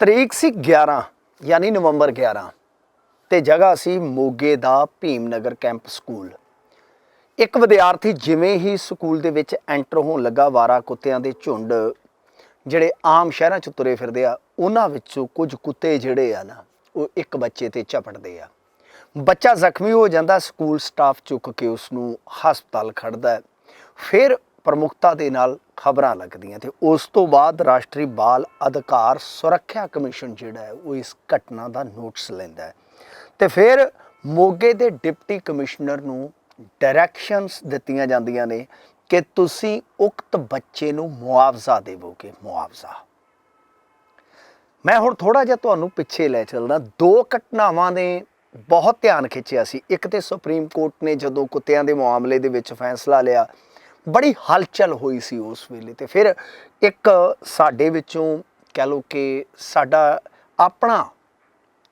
ਤਰੀਕ ਸੀ 11 ਯਾਨੀ ਨਵੰਬਰ 11 ਤੇ ਜਗ੍ਹਾ ਸੀ ਮੋਗੇ ਦਾ ਭੀਮਨਗਰ ਕੈਂਪ ਸਕੂਲ। ਇੱਕ ਵਿਦਿਆਰਥੀ ਜਿਵੇਂ ਹੀ ਸਕੂਲ ਦੇ ਵਿੱਚ ਐਂਟਰ ਹੋਣ ਲੱਗਾ, ਵਾਰਾ ਕੁੱਤਿਆਂ ਦੇ ਝੁੰਡ ਜਿਹੜੇ ਆਮ ਸ਼ਹਿਰਾਂ 'ਚ ਤੁਰੇ ਫਿਰਦੇ ਆ, ਉਹਨਾਂ ਵਿੱਚੋਂ ਕੁਝ ਕੁੱਤੇ ਜਿਹੜੇ ਆ ਨਾ, ਉਹ ਇੱਕ ਬੱਚੇ ਤੇ ਝਪਟਦੇ ਆ। ਬੱਚਾ ਜ਼ਖਮੀ ਹੋ ਜਾਂਦਾ, ਸਕੂਲ ਸਟਾਫ ਚੁੱਕ ਕੇ ਉਸ ਨੂੰ ਹਸਪਤਾਲ ਖੜਦਾ ਫਿਰ ਪ੍ਰਮੁਖਤਾ ਦੇ ਨਾਲ ਖਬਰਾਂ ਲੱਗਦੀਆਂ ਤੇ ਉਸ ਤੋਂ ਬਾਅਦ ਰਾਸ਼ਟਰੀ ਬਾਲ ਅਧਿਕਾਰ ਸੁਰੱਖਿਆ ਕਮਿਸ਼ਨ ਜਿਹੜਾ ਹੈ, ਉਹ ਇਸ ਘਟਨਾ ਦਾ ਨੋਟਿਸ ਲੈਂਦਾ ਹੈ। ਤੇ ਫਿਰ ਮੋਗੇ ਦੇ ਡਿਪਟੀ ਕਮਿਸ਼ਨਰ ਨੂੰ ਡਾਇਰੈਕਸ਼ਨਸ ਦਿੱਤੀਆਂ ਜਾਂਦੀਆਂ ਨੇ ਕਿ ਤੁਸੀਂ ਉਕਤ ਬੱਚੇ ਨੂੰ ਮੁਆਵਜ਼ਾ ਦੇਵੋਗੇ, ਮੁਆਵਜ਼ਾ। ਮੈਂ ਹੁਣ ਥੋੜਾ ਜਿਹਾ ਤੁਹਾਨੂੰ ਪਿੱਛੇ ਲੈ ਚੱਲਦਾ। ਦੋ ਘਟਨਾਵਾਂ ਨੇ ਬਹੁਤ ਧਿਆਨ ਖਿੱਚਿਆ ਸੀ। ਇੱਕ ਤੇ ਸੁਪਰੀਮ ਕੋਰਟ ਨੇ ਜਦੋਂ ਕੁੱਤਿਆਂ ਦੇ ਮਾਮਲੇ ਦੇ ਵਿੱਚ ਫੈਸਲਾ ਲਿਆ ਬੜੀ ਹਲਚਲ ਹੋਈ ਸੀ ਉਸ ਵੇਲੇ ਤੇ ਫਿਰ ਇੱਕ ਸਾਡੇ ਵਿੱਚੋਂ ਕਹਿ ਲਓ ਕਿ ਸਾਡਾ ਆਪਣਾ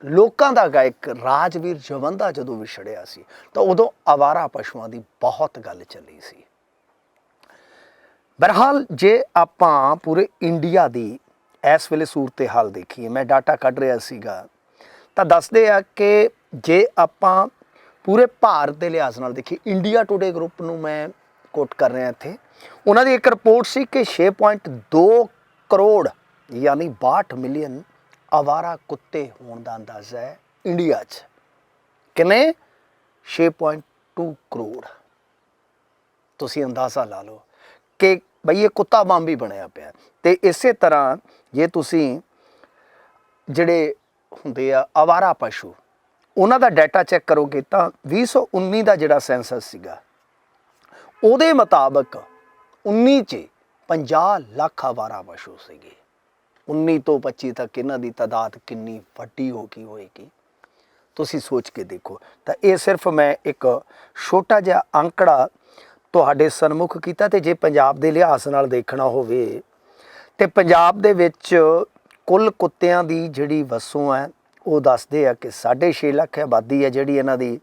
ਲੋਕਾਂ ਦਾ ਗਾਇਕ ਰਾਜਵੀਰ ਜਵੰਦਾ ਜਦੋਂ ਵਿਛੜਿਆ ਸੀ, ਤਾਂ ਉਦੋਂ ਆਵਾਰਾ ਪਸ਼ੂਆਂ ਦੀ ਬਹੁਤ ਗੱਲ ਚੱਲੀ ਸੀ। ਬਹਰਹਾਲ ਜੇ ਆਪਾਂ ਪੂਰੇ ਇੰਡੀਆ ਦੀ ਇਸ ਵੇਲੇ ਸੂਰਤ ਹਾਲ ਦੇਖੀਏ, ਮੈਂ ਡਾਟਾ ਕੱਢ ਰਿਹਾ ਸੀਗਾ, ਤਾਂ ਦੱਸਦੇ ਆ ਕਿ ਜੇ ਆਪਾਂ ਪੂਰੇ ਭਾਰਤ ਦੇ ਲਿਹਾਜ਼ ਨਾਲ ਦੇਖੀਏ, ਇੰਡੀਆ ਟੁਡੇ ਗਰੁੱਪ ਨੂੰ ਮੈਂ ਕੋਟ ਕਰ ਰਿਹਾ ਇੱਥੇ। ਉਹਨਾਂ ਦੀ ਇੱਕ ਰਿਪੋਰਟ ਸੀ ਕਿ 6.2 ਕਰੋੜ ਯਾਨੀ 62 ਮਿਲੀਅਨ ਆਵਾਰਾ ਕੁੱਤੇ ਹੋਣ ਦਾ ਅੰਦਾਜ਼ਾ ਹੈ ਇੰਡੀਆ 'ਚ। ਕਿੰਨੇ? 6.2 ਕਰੋੜ। ਤੁਸੀਂ ਅੰਦਾਜ਼ਾ ਲਾ ਲਓ ਕਿ ਬਈ ਇਹ ਕੁੱਤਾ ਬੰਬ ਵੀ ਬਣਿਆ ਪਿਆ ਤੇ ਇਸੇ ਤਰ੍ਹਾਂ ਜੇ ਤੁਸੀਂ ਜਿਹੜੇ ਹੁੰਦੇ ਆ ਆਵਾਰਾ ਪਸ਼ੂ, ਉਹਨਾਂ ਦਾ ਡਾਟਾ ਚੈੱਕ ਕਰੋਗੇ ਤਾਂ 2019 ਦਾ ਜਿਹੜਾ ਸੈਂਸਸ ਸੀਗਾ ਉਹਦੇ ਮੁਤਾਬਕ 19 ਚ 50 ਲੱਖ ਆਵਾਰਾ ਪਸ਼ੂ ਸੀਗੇ। 19 ਤੋਂ 25 ਤੱਕ ਇਹਨਾਂ ਦੀ ਤਾਦਾਦ ਕਿੰਨੀ ਵੱਡੀ ਹੋ ਗਈ ਹੋਏਗੀ। ਤੁਸੀਂ ਸੋਚ ਕੇ ਦੇਖੋ। ਤਾਂ ਇਹ ਸਿਰਫ ਮੈਂ ਇੱਕ ਛੋਟਾ ਜਿਹਾ ਅੰਕੜਾ ਤੁਹਾਡੇ ਸਨਮੁਖ ਕੀਤਾ ਤੇ ਜੇ ਪੰਜਾਬ ਦੇ ਲਿਹਾਜ਼ ਨਾਲ ਦੇਖਣਾ ਹੋਵੇ, ਤੇ ਪੰਜਾਬ ਦੇ ਵਿੱਚ ਕੁੱਲ ਕੁੱਤਿਆਂ ਦੀ ਜਿਹੜੀ ਵਸੋਂ ਹੈ, ਉਹ ਦੱਸਦੇ ਆ ਕਿ 6.5 ਲੱਖ ਆਬਾਦੀ ਹੈ ਜਿਹੜੀ ਇਹਨਾਂ ਦੀ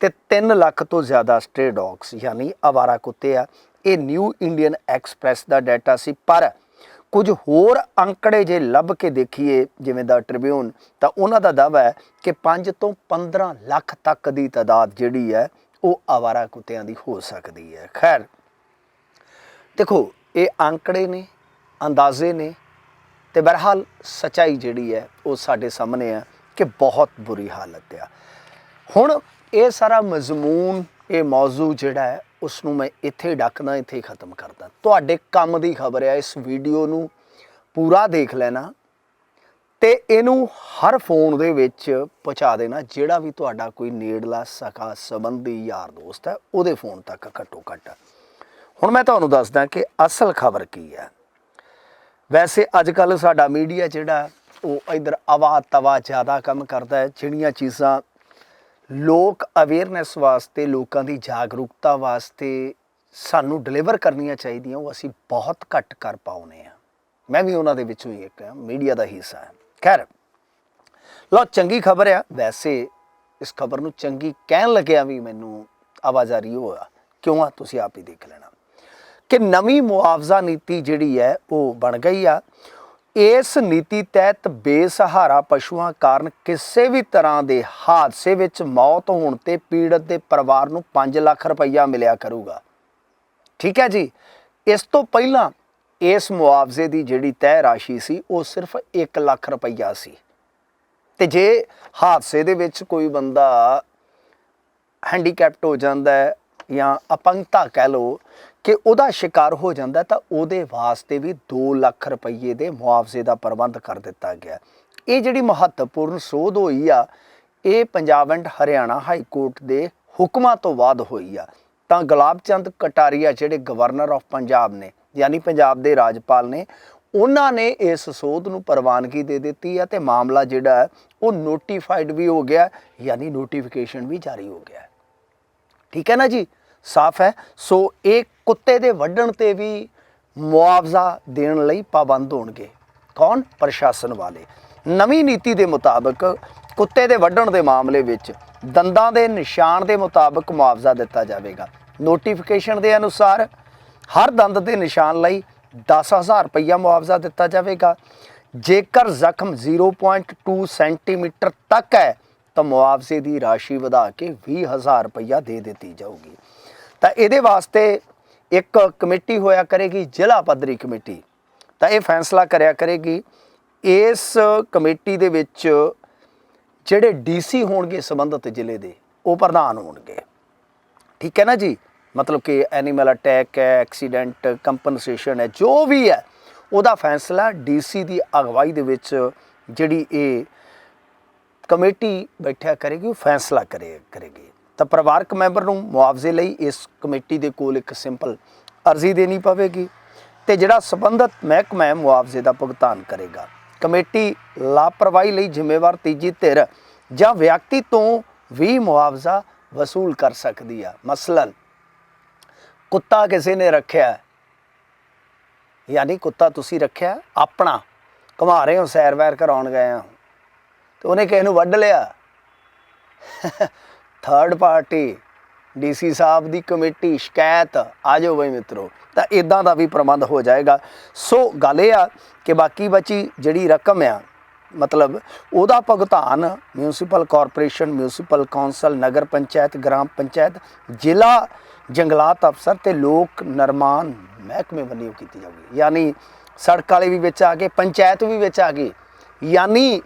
ਤੇ 3 ਲੱਖ ਤੋਂ ਜ਼ਿਆਦਾ ਸਟ੍ਰੇ ਡੌਗਸ ਯਾਨੀ ਆਵਾਰਾ ਕੁੱਤੇ ਆ, ਇਹ ਨਿਊ ਇੰਡੀਅਨ ਐਕਸਪ੍ਰੈਸ ਦਾ ਡਾਟਾ ਸੀ। ਪਰ ਕੁਝ ਹੋਰ ਅੰਕੜੇ ਜੇ ਲੱਭ ਕੇ ਦੇਖੀਏ, ਜਿਵੇਂ ਦਾ ਟ੍ਰਿਬਿਊਨ ਤਾਂ ਉਹਨਾਂ ਦਾ ਦਾਅਵਾ ਹੈ ਕਿ 5 ਤੋਂ 15 ਲੱਖ ਤੱਕ ਦੀ ਤਾਦਾਦ ਜਿਹੜੀ ਹੈ, ਉਹ ਆਵਾਰਾ ਕੁੱਤਿਆਂ ਦੀ ਹੋ ਸਕਦੀ ਹੈ। ਖੈਰ, ਦੇਖੋ, ਇਹ ਅੰਕੜੇ ਨੇ, ਅੰਦਾਜ਼ੇ ਨੇ, ਤੇ ਬਹਰਹਾਲ ਸਚਾਈ ਜਿਹੜੀ ਹੈ, ਉਹ ਸਾਡੇ ਸਾਹਮਣੇ ਆ ਕਿ ਬਹੁਤ ਬੁਰੀ ਹਾਲਤ ਆ। ਹੁਣ ਇਹ ਸਾਰਾ ਮਜ਼ਮੂਨ, ਇਹ ਮੌਜੂ ਜਿਹੜਾ ਹੈ ਉਸ ਨੂੰ ਮੈਂ ਇੱਥੇ ਡੱਕਦਾ, ਇੱਥੇ ਖਤਮ ਕਰਦਾ। ਤੁਹਾਡੇ ਕੰਮ ਦੀ ਖਬਰ ਹੈ, ਇਸ ਵੀਡੀਓ ਨੂੰ ਪੂਰਾ ਦੇਖ ਲੈਣਾ ਤੇ ਇਹਨੂੰ ਹਰ ਫੋਨ ਦੇ ਵਿੱਚ ਪਹੁੰਚਾ ਦੇਣਾ, ਜਿਹੜਾ ਵੀ ਤੁਹਾਡਾ ਕੋਈ ਨੇੜਲਾ ਸਕਾ ਸੰਬੰਧੀ ਯਾਰ ਦੋਸਤ ਹੈ, ਉਹਦੇ ਫੋਨ ਤੱਕ ਘੱਟੋ ਘੱਟ। ਹੁਣ ਮੈਂ ਤੁਹਾਨੂੰ ਦੱਸਦਾ ਕਿ ਅਸਲ ਖਬਰ ਕੀ ਹੈ। ਵੈਸੇ ਅੱਜ ਕੱਲ ਸਾਡਾ ਮੀਡੀਆ ਜਿਹੜਾ ਉਹ ਇਧਰ ਆਵਾ ਤਵਾ ਜ਼ਿਆਦਾ ਕੰਮ ਕਰਦਾ ਹੈ, ਜਿਹੜੀਆਂ ਚੀਜ਼ਾਂ ਲੋਕ ਅਵੇਅਰਨੈਸ ਵਾਸਤੇ, ਲੋਕਾਂ ਦੀ ਜਾਗਰੂਕਤਾ ਵਾਸਤੇ ਸਾਨੂੰ ਡਿਲੀਵਰ ਕਰਨੀਆਂ ਚਾਹੀਦੀਆਂ, ਉਹ ਅਸੀਂ ਬਹੁਤ ਘੱਟ ਕਰ ਪਾਉਨੇ ਆ ਮੈਂ ਵੀ ਉਹਨਾਂ ਦੇ ਵਿੱਚੋਂ ਹੀ ਇੱਕ ਹਾਂ ਮੀਡੀਆ ਦਾ ਹਿੱਸਾ ਹਾਂ। ਖੈਰ ਲੋ ਚੰਗੀ ਖਬਰ ਆ। ਵੈਸੇ ਇਸ ਖਬਰ ਨੂੰ ਚੰਗੀ ਕਹਿਣ ਲੱਗਿਆ ਵੀ ਮੈਨੂੰ ਆਵਾਜ਼ਾਰੀ ਹੋਇਆ ਕਿਉਂ ਆ? ਤੁਸੀਂ ਆਪ ਹੀ ਦੇਖ ਲੈਣਾ। ਕਿ ਨਵੀਂ ਮੁਆਵਜ਼ਾ ਨੀਤੀ ਜਿਹੜੀ ਹੈ, ਉਹ ਬਣ ਗਈ ਆ। ਇਸ ਨੀਤੀ ਤਹਿਤ ਬੇਸਹਾਰਾ ਪਸ਼ੂਆਂ ਕਾਰਨ ਕਿਸੇ ਵੀ ਤਰ੍ਹਾਂ ਦੇ ਹਾਦਸੇ ਵਿੱਚ ਮੌਤ ਹੋਣ ਤੇ ਪੀੜਤ ਦੇ ਪਰਿਵਾਰ ਨੂੰ 5 ਲੱਖ ਰੁਪਈਆ ਮਿਲਿਆ ਕਰੂਗਾ। ਠੀਕ ਹੈ ਜੀ? ਇਸ ਤੋਂ ਪਹਿਲਾਂ ਇਸ ਮੁਆਵਜ਼ੇ ਦੀ ਜਿਹੜੀ ਤੈਅ ਰਾਸ਼ੀ ਸੀ, ਉਹ ਸਿਰਫ 1 ਲੱਖ ਰੁਪਈਆ ਸੀ। ਤੇ ਜੇ ਹਾਦਸੇ ਦੇ ਵਿੱਚ ਕੋਈ ਬੰਦਾ ਹੈਂਡੀਕੈਪਟ ਹੋ ਜਾਂਦਾ ਹੈ ਜਾਂ ਅਪੰਗਤਾ ਕਹਿ ਲਓ ਕਿ ਉਹਦਾ ਸ਼ਿਕਾਰ ਹੋ ਜਾਂਦਾ ਤਾਂ ਉਹਦੇ ਵਾਸਤੇ ਵੀ 2 ਲੱਖ ਰੁਪਏ ਦੇ ਮੁਆਵਜ਼ੇ ਦਾ ਪ੍ਰਬੰਧ ਕਰ ਦਿੱਤਾ ਗਿਆ। ਇਹ ਜਿਹੜੀ ਮਹੱਤਵਪੂਰਨ ਸੋਧ ਹੋਈ ਆ, ਇਹ Punjab and Haryana High Court ਦੇ ਹੁਕਮਾਂ ਤੋਂ ਬਾਅਦ ਹੋਈ ਆ। ਤਾਂ ਗੁਲਾਬ ਚੰਦ ਕਟਾਰੀਆ ਜਿਹੜੇ ਗਵਰਨਰ ਆਫ ਪੰਜਾਬ ਨੇ, ਯਾਨੀ ਪੰਜਾਬ ਦੇ ਰਾਜਪਾਲ ਨੇ, ਉਹਨਾਂ ਨੇ ਇਸ ਸੋਧ ਨੂੰ ਪ੍ਰਵਾਨਗੀ ਦੇ ਦਿੱਤੀ ਹੈ ਤੇ ਮਾਮਲਾ ਜਿਹੜਾ ਉਹ ਨੋਟੀਫਾਈਡ ਵੀ ਹੋ ਗਿਆ, ਯਾਨੀ ਨੋਟੀਫਿਕੇਸ਼ਨ ਵੀ ਜਾਰੀ ਹੋ ਗਿਆ। ਠੀਕ ਹੈ ਨਾ ਜੀ? ਸਾਫ਼ ਹੈ। ਸੋ ਇਹ ਕੁੱਤੇ ਦੇ ਵੱਢਣ ਤੇ ਵੀ ਮੁਆਵਜ਼ਾ ਦੇਣ ਲਈ ਪਾਬੰਦ ਹੋਣਗੇ। ਕੌਣ? ਪ੍ਰਸ਼ਾਸਨ ਵਾਲੇ। ਨਵੀਂ ਨੀਤੀ ਦੇ ਮੁਤਾਬਕ ਕੁੱਤੇ ਦੇ ਵੱਢਣ ਦੇ ਮਾਮਲੇ ਵਿੱਚ ਦੰਦਾਂ ਦੇ ਨਿਸ਼ਾਨ ਦੇ ਮੁਤਾਬਕ ਮੁਆਵਜ਼ਾ ਦਿੱਤਾ ਜਾਵੇਗਾ। ਨੋਟੀਫਿਕੇਸ਼ਨ ਦੇ ਅਨੁਸਾਰ ਹਰ ਦੰਦ ਦੇ ਨਿਸ਼ਾਨ ਲਈ 10000 ਰੁਪਈਆ ਮੁਆਵਜ਼ਾ ਦਿੱਤਾ ਜਾਵੇਗਾ। ਜੇਕਰ ਜ਼ਖਮ 0.2 ਸੈਂਟੀਮੀਟਰ ਤੱਕ ਹੈ, ਤਾਂ ਮੁਆਵਜ਼ੇ ਦੀ ਰਾਸ਼ੀ ਵਧਾ ਕੇ 20000 ਰੁਪਇਆ ਦੇ ਦਿੱਤੀ ਜਾਊਗੀ। ਤਾਂ ਇਹਦੇ ਵਾਸਤੇ ਇੱਕ ਕਮੇਟੀ ਹੋਇਆ ਕਰੇਗੀ, ਜ਼ਿਲ੍ਹਾ ਪੱਧਰੀ ਕਮੇਟੀ। ਤਾਂ ਇਹ ਫੈਸਲਾ ਕਰਿਆ ਕਰੇਗੀ। ਇਸ ਕਮੇਟੀ ਦੇ ਵਿੱਚ ਜਿਹੜੇ ਡੀਸੀ ਹੋਣਗੇ ਸੰਬੰਧਿਤ ਜ਼ਿਲ੍ਹੇ ਦੇ, ਉਹ ਪ੍ਰਧਾਨ ਹੋਣਗੇ। ਠੀਕ ਹੈ ਨਾ ਜੀ? ਮਤਲਬ ਕਿ ਐਨੀਮਲ ਅਟੈਕ ਹੈ ਐਕਸੀਡੈਂਟ ਕੰਪਨਸੇਸ਼ਨ ਹੈ, ਜੋ ਵੀ ਹੈ, ਉਹਦਾ ਫੈਸਲਾ ਡੀਸੀ ਦੀ ਅਗਵਾਈ ਦੇ ਵਿੱਚ ਜਿਹੜੀ ਇਹ ਕਮੇਟੀ ਬੈਠਿਆ ਕਰੇਗੀ, ਉਹ ਫੈਸਲਾ ਕਰੇ ਕਰੇਗੀ। ਤਾਂ ਪਰਿਵਾਰਕ ਮੈਂਬਰ ਨੂੰ ਮੁਆਵਜ਼ੇ ਲਈ ਇਸ ਕਮੇਟੀ ਦੇ ਕੋਲ ਇੱਕ ਸਿੰਪਲ ਅਰਜ਼ੀ ਦੇਣੀ ਪਵੇਗੀ ਤੇ ਜਿਹੜਾ ਸੰਬੰਧਤ ਮਹਿਕਮਾ ਮੁਆਵਜ਼ੇ ਦਾ ਭੁਗਤਾਨ ਕਰੇਗਾ। ਕਮੇਟੀ ਲਾਪਰਵਾਹੀ ਲਈ ਜ਼ਿੰਮੇਵਾਰ ਤੀਜੀ ਧਿਰ ਜਾਂ ਵਿਅਕਤੀ ਤੋਂ ਵੀ ਮੁਆਵਜ਼ਾ ਵਸੂਲ ਕਰ ਸਕਦੀ ਆ। ਮਸਲਨ, ਕੁੱਤਾ ਕਿਸੇ ਨੇ ਰੱਖਿਆ ਯਾਨੀ ਕੁੱਤਾ ਤੁਸੀਂ ਰੱਖਿਆ ਆਪਣਾ। ਘੁਮਾ ਰਹੇ ਹੋ ਸੈਰ ਵੈਰ ਕਰਾਉਣ ਗਏ ਆ ਤੇ ਉਹਨੇ ਕਿਸੇ ਨੂੰ ਵੱਢ ਲਿਆ? ਥਰਡ ਪਾਰਟੀ ਡੀਸੀ ਸਾਹਿਬ ਦੀ ਕਮੇਟੀ, ਸ਼ਿਕਾਇਤ, ਆ ਜਾਓ ਬਈ ਮਿੱਤਰੋ। ਤਾਂ ਇਦਾਂ ਦਾ ਵੀ ਪ੍ਰਬੰਧ ਹੋ ਜਾਏਗਾ। ਸੋ ਗੱਲ ਇਹ ਆ ਕਿ ਬਾਕੀ ਬਚੀ ਜਿਹੜੀ ਰਕਮ ਆ, ਮਤਲਬ ਉਹਦਾ ਭੁਗਤਾਨ ਮਿਊਨਿਸਪਲ ਕਾਰਪੋਰੇਸ਼ਨ ਮਿਊਨਿਸਪਲ ਕੌਂਸਲ ਨਗਰ ਪੰਚਾਇਤ, ਗ੍ਰਾਮ ਪੰਚਾਇਤ, ਜ਼ਿਲ੍ਹਾ ਜੰਗਲਾਤ ਅਫਸਰ ਤੇ ਲੋਕ ਨਿਰਮਾਣ ਮਹਿਕਮੇ ਵੱਲੋਂ ਕੀਤੀ ਜਾਊਗੀ। ਯਾਨੀ ਸੜਕ ਵਾਲੇ ਵੀ ਵਿੱਚ ਆ ਗਏ, ਪੰਚਾਇਤ ਵੀ ਵਿੱਚ ਆ ਗਈ। ਯਾਨੀ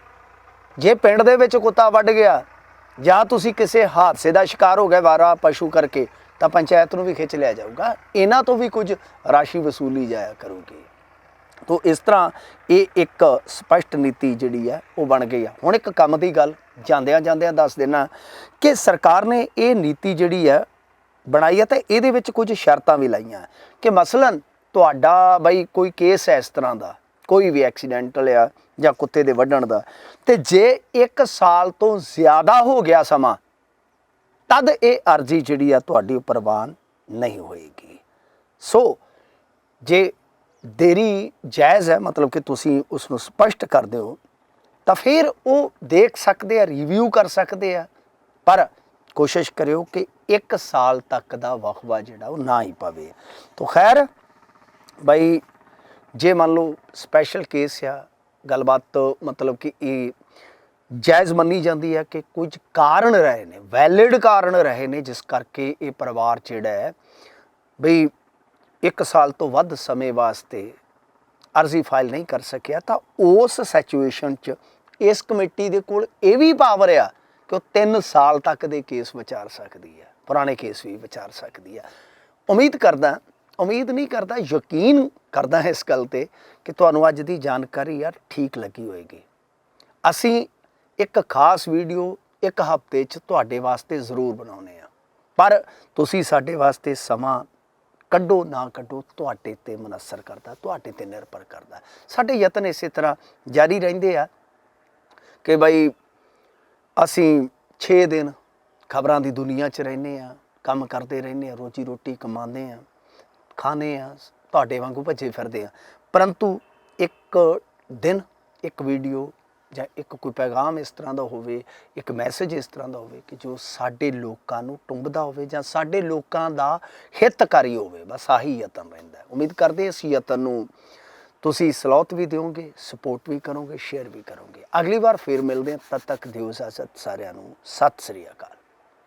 ਜੇ ਪਿੰਡ ਦੇ ਵਿੱਚ ਕੁੱਤਾ ਵੱਢ ਗਿਆ ਜਾਂ ਤੁਸੀਂ ਕਿਸੇ ਹਾਦਸੇ ਦਾ ਸ਼ਿਕਾਰ ਹੋ ਗਏ ਵਾਰਾ ਪਸ਼ੂ ਕਰਕੇ, ਤਾਂ ਪੰਚਾਇਤ ਨੂੰ ਵੀ ਖਿੱਚ ਲਿਆ ਜਾਊਗਾ। ਇਹਨਾਂ ਤੋਂ ਵੀ ਕੁਝ ਰਾਸ਼ੀ ਵਸੂਲੀ ਜਾਇਆ ਕਰੂਗੀ। ਤੋ ਇਸ ਤਰ੍ਹਾਂ ਇਹ ਇੱਕ ਸਪਸ਼ਟ ਨੀਤੀ ਜਿਹੜੀ ਹੈ, ਉਹ ਬਣ ਗਈ ਆ। ਹੁਣ ਇੱਕ ਕੰਮ ਦੀ ਗੱਲ ਜਾਂਦਿਆਂ ਜਾਂਦਿਆਂ ਦੱਸ ਦੇਣਾ ਕਿ ਸਰਕਾਰ ਨੇ ਇਹ ਨੀਤੀ ਜਿਹੜੀ ਹੈ, ਬਣਾਈ ਹੈ ਤੇ ਇਹਦੇ ਵਿੱਚ ਕੁਝ ਸ਼ਰਤਾਂ ਵੀ ਲਾਈਆਂ। ਕਿ ਮਸਲਨ ਤੁਹਾਡਾ ਬਈ ਕੋਈ ਕੇਸ ਹੈ ਇਸ ਤਰ੍ਹਾਂ ਦਾ ਕੋਈ ਵੀ ਐਕਸੀਡੈਂਟਲ ਆ ਜਾਂ ਕੁੱਤੇ ਦੇ ਵੱਢਣ ਦਾ, ਤੇ ਜੇ 1 ਸਾਲ ਤੋਂ ਜ਼ਿਆਦਾ ਹੋ ਗਿਆ ਸਮਾਂ, ਤਦ ਇਹ ਅਰਜ਼ੀ ਜਿਹੜੀ ਆ ਤੁਹਾਡੀ ਪ੍ਰਵਾਨ ਨਹੀਂ ਹੋਏਗੀ। ਸੋ, ਜੇ ਦੇਰੀ ਜਾਇਜ਼ ਹੈ, ਮਤਲਬ ਕਿ ਤੁਸੀਂ ਉਸ ਨੂੰ ਸਪਸ਼ਟ ਕਰਦੇ ਹੋ, ਤਾਂ ਫਿਰ ਉਹ ਦੇਖ ਸਕਦੇ ਆ, ਰਿਵਿਊ ਕਰ ਸਕਦੇ ਆ, ਪਰ ਕੋਸ਼ਿਸ਼ ਕਰਿਓ ਕਿ 1 ਸਾਲ ਤੱਕ ਦਾ ਵਕਫਾ ਜਿਹੜਾ ਉਹ ਨਾ ਹੀ ਪਵੇ। ਤਾਂ ਖੈਰ, ਬਈ ਜੇ ਮੰਨ ਲਓ ਸਪੈਸ਼ਲ ਕੇਸ ਆ, ਗੱਲਬਾਤ ਮਤਲਬ ਕਿ ਇਹ ਜਾਇਜ਼ ਮੰਨੀ ਜਾਂਦੀ ਹੈ ਕਿ ਕੁਝ ਕਾਰਨ ਰਹੇ ਨੇ ਵੈਲਿਡ ਕਾਰਨ ਰਹੇ ਨੇ, ਜਿਸ ਕਰਕੇ ਇਹ ਪਰਿਵਾਰ ਜਿਹੜਾ ਹੈ, ਬਈ 1 ਸਾਲ ਤੋਂ ਵੱਧ ਸਮੇਂ ਵਾਸਤੇ ਅਰਜ਼ੀ ਫਾਈਲ ਨਹੀਂ ਕਰ ਸਕਿਆ, ਤਾਂ ਉਸ ਸਿਚੁਏਸ਼ਨ 'ਚ ਇਸ ਕਮੇਟੀ ਦੇ ਕੋਲ ਇਹ ਵੀ ਪਾਵਰ ਆ ਕਿ ਉਹ 3 ਸਾਲ ਤੱਕ ਦੇ ਕੇਸ ਵਿਚਾਰ ਸਕਦੀ ਹੈ ਪੁਰਾਣੇ ਕੇਸ ਵੀ ਵਿਚਾਰ ਸਕਦੀ ਆ। ਉਮੀਦ ਕਰਦਾ, ਉਮੀਦ ਨਹੀਂ ਕਰਦਾ, ਯਕੀਨ ਕਰਦਾ ਹਾਂ ਇਸ ਗੱਲ ਤੇ ਕਿ ਤੁਹਾਨੂੰ ਅੱਜ ਦੀ ਜਾਣਕਾਰੀ ਯਾਰ ਠੀਕ ਲੱਗੀ ਹੋਏਗੀ। ਅਸੀਂ ਇੱਕ ਖਾਸ ਵੀਡੀਓ ਇੱਕ ਹਫ਼ਤੇ 'ਚ ਤੁਹਾਡੇ ਵਾਸਤੇ ਜ਼ਰੂਰ ਬਣਾਉਨੇ ਆ ਪਰ ਤੁਸੀਂ ਸਾਡੇ ਵਾਸਤੇ ਸਮਾਂ ਕੱਢੋ, ਨਾ ਕੱਢੋ, ਤੁਹਾਡੇ ਤੇ ਮਨਸਰ ਕਰਦਾ, ਤੁਹਾਡੇ ਤੇ ਨਿਰਭਰ ਕਰਦਾ। ਸਾਡੇ ਯਤਨ ਇਸੇ ਤਰ੍ਹਾਂ ਜਾਰੀ ਰਹਿੰਦੇ ਆ ਕਿ ਬਈ ਅਸੀਂ 6 ਦਿਨ ਖਬਰਾਂ ਦੀ ਦੁਨੀਆ 'ਚ ਰਹਿੰਦੇ ਆ ਕੰਮ ਕਰਦੇ ਰਹਿੰਦੇ ਆ ਰੋਜੀ ਰੋਟੀ ਕਮਾਉਂਦੇ ਆ ਖਾਣੇ ਆ ਤੁਹਾਡੇ ਵਾਂਗੂ ਭੱਜੇ ਫਿਰਦੇ ਆ। ਪਰੰਤੂ ਇੱਕ ਦਿਨ, ਇੱਕ ਵੀਡੀਓ ਜਾਂ ਇੱਕ ਕੋਈ ਪੈਗਾਮ ਇਸ ਤਰ੍ਹਾਂ ਦਾ ਹੋਵੇ, ਇੱਕ ਮੈਸੇਜ ਇਸ ਤਰ੍ਹਾਂ ਦਾ ਹੋਵੇ ਕਿ ਜੋ ਸਾਡੇ ਲੋਕਾਂ ਨੂੰ ਟੁੰਬਦਾ ਹੋਵੇ ਜਾਂ ਸਾਡੇ ਲੋਕਾਂ ਦਾ ਹਿੱਤਕਾਰੀ ਹੋਵੇ, ਬਸ ਆਹੀ ਯਤਨ ਰਹਿੰਦਾ ਉਮੀਦ ਕਰਦੇ ਇਸ ਯਤਨ ਨੂੰ ਤੁਸੀਂ ਸਲਾਹਤ ਵੀ ਦਿਓਗੇ ਸਪੋਰਟ ਵੀ ਕਰੋਗੇ ਸ਼ੇਅਰ ਵੀ ਕਰੋਗੇ। ਅਗਲੀ ਵਾਰ ਫੇਰ ਮਿਲਦੇ ਹਾਂ। ਤਦ ਤੱਕ ਦਿਓ ਇਜਾਜ਼ਤ ਸਾਰਿਆਂ ਨੂੰ। ਸਤਿ ਸ੍ਰੀ ਅਕਾਲ।